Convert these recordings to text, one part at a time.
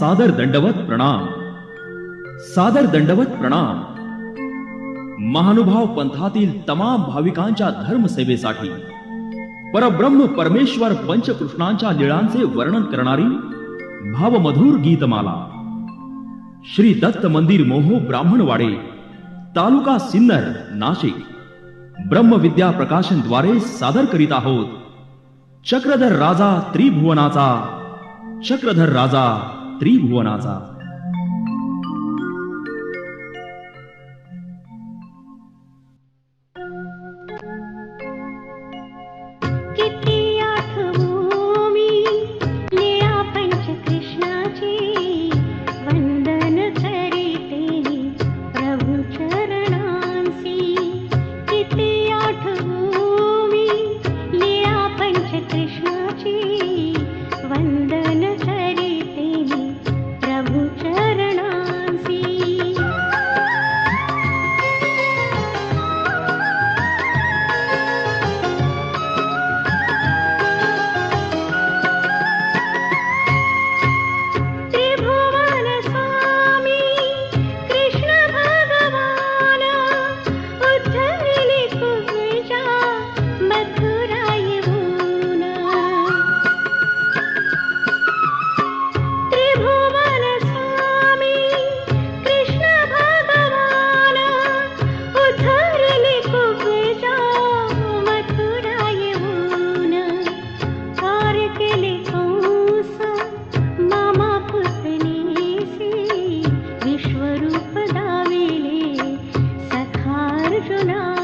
सादर दंडवत प्रणाम. सादर दंडवत प्रणाम. महानुभाव पंथातील तमाम भाविकांच्या धर्मसेवेसाठी परब्रह्म परमेश्वर पंचकृष्णांच्या लीळांचे वर्णन करणारी भावमधुर गीतमाला. श्री दत्त मंदिर मोहो ब्राह्मणवाडे तालुका सिन्नर नाशिक. ब्रह्मविद्या प्रकाशनद्वारे सादर करीत आहोत. चक्रधर राजा त्रिभुवनाचा चक्रधर राजा त्रिभुवनाचा করুণা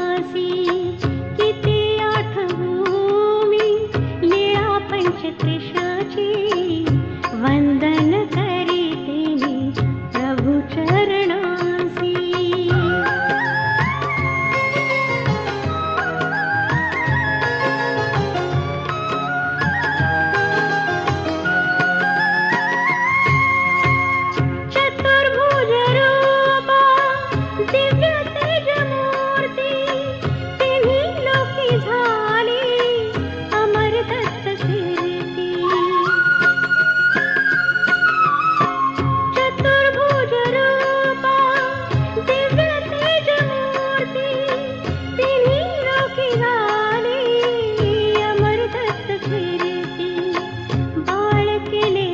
अकेले